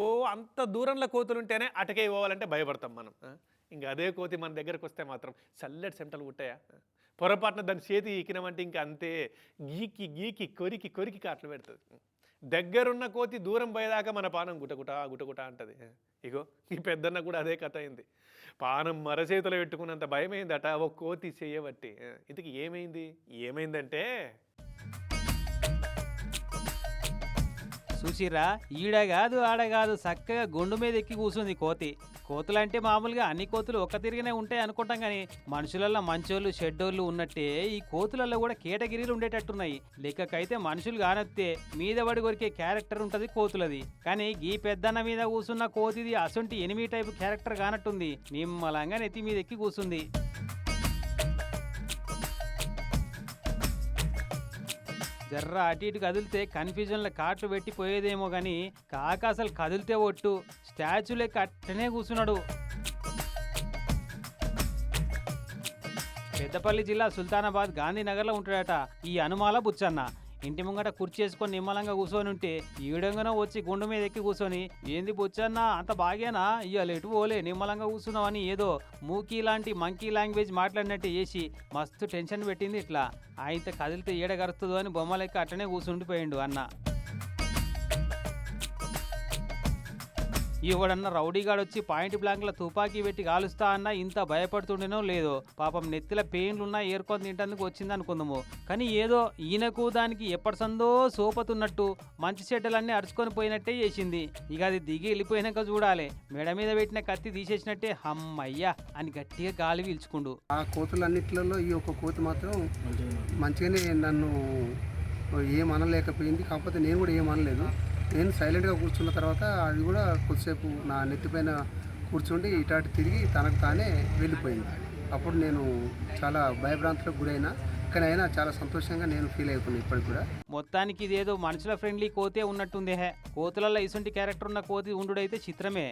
ఓ అంత దూరంలో కోతులు ఉంటేనే అటకే పోవాలంటే భయపడతాం మనం. ఇంకా అదే కోతి మన దగ్గరకు వస్తే మాత్రం చల్లటి సెంటర్లు ఉంటాయా పొరపాటున దాని చేతి ఈకినామంటే ఇంకా అంతే. గీకి గీకి కొరికి కొరికి కాట్లు పెడుతుంది. దగ్గరున్న కోతి దూరం పోయేదాకా మన పానం గుటగుట గుటగుట అంటది. ఇగో ఈ పెద్దన్న కూడా అదే కథ అయింది. పానం మరచేతిలో పెట్టుకున్నంత భయమైందట ఓ కోతి చేయబట్టి. ఇంతకి ఏమైంది? ఏమైందంటే చూసిరా ఈడ కాదు ఆడ కాదు చక్కగా గుండు మీద ఎక్కి కూర్చుంది కోతి. కోతులంటే మామూలుగా అన్ని కోతులు ఒక్క తిరిగినే ఉంటాయి అనుకుంటాం కానీ మనుషులలో మంచోళ్ళు షెడ్డోళ్ళు ఉన్నట్టే ఈ కోతులలో కూడా కేటగిరీలు ఉండేటట్టున్నాయి. లెక్కకైతే మనుషులు కానొత్తే మీద పడి కొరికే క్యారెక్టర్ ఉంటది కోతులది. కానీ ఈ పెద్దన్న మీద కూర్చున్న కోతిది అసొంటి ఎనిమి టైపు క్యారెక్టర్ కానట్టుంది. నిమ్మలంగా నెత్తి మీద ఎక్కి కూసుంది. జర్ర అటు ఇటు కదిలితే కన్ఫ్యూజన్లో కాట్లు పెట్టి పోయేదేమో కానీ కాక అసలు కదిలితే ఒట్టు. స్టాచ్యూ లెక్క అట్టనే కూర్చున్నాడు. పెద్దపల్లి జిల్లా సుల్తానాబాద్ గాంధీనగర్లో ఉంటాడట ఈ అనుమాల బుచ్చన్న. ఇంటి ముంగట కుర్చీ వేసుకొని నిమ్మలంగా కూర్చొని ఉంటే ఈడంగానో వచ్చి గుండు మీద ఎక్కి కూర్చొని ఏంది బుచ్చన్న అంత బాగేనా? ఇవాళ ఎటు పోలే నిమ్మలంగా కూర్చున్నావని ఏదో మూకీ లాంటి మంకీ లాంగ్వేజ్ మాట్లాడినట్టు చేసి మస్తు టెన్షన్ పెట్టింది ఇట్లా. అయితే కదిలితే ఏడగరుస్తుందో అని బొమ్మ లెక్క అట్టనే కూర్చుండిపోయిండు అన్న. ఎవడన్నా రౌడీగాడు వచ్చి పాయింట్ బ్లాంక్ల తుపాకీ పెట్టి కాలుస్తా అన్న ఇంత భయపడుతుండేనో లేదో. పాపం నెత్తిల పెయిన్లున్నా ఏరుకొని తింటందుకు వచ్చింది అనుకుందాము కానీ ఏదో ఈయనకు దానికి ఎప్పటి సందో సోపతున్నట్టు మంచి చెడ్డలన్నీ అరుచుకొని పోయినట్టే చేసింది. ఇక అది దిగి వెళ్ళిపోయినాక చూడాలి. మెడ మీద పెట్టిన కత్తి తీసేసినట్టే హమ్మయ్యా అని గట్టిగా గాలి పీల్చుకుండు. ఆ కోతులన్నిట్లలో ఈ ఒక్క కోతి మాత్రం మంచిగానే నన్ను ఏం అనలేకపోయింది. కాకపోతే నేను కూడా ఏం అనలేదు. నేను సైలెంట్గా కూర్చున్న తర్వాత అది కూడా కొద్దిసేపు నా నెత్తిపైన కూర్చుండి ఇటాటి తిరిగి తనకు తానే వెళ్ళిపోయింది. అప్పుడు నేను చాలా భయభ్రాంతులకు గురైనా కానీ అయినా చాలా సంతోషంగా నేను ఫీల్ అయిపోయింది ఇప్పటికి కూడా. మొత్తానికి ఇదేదో మనుషుల ఫ్రెండ్లీ కోతే ఉన్నట్టుంది హే. కోతులలో ఇసుంటి క్యారెక్టర్ ఉన్న కోతి ఉండుడైతే చిత్రమే.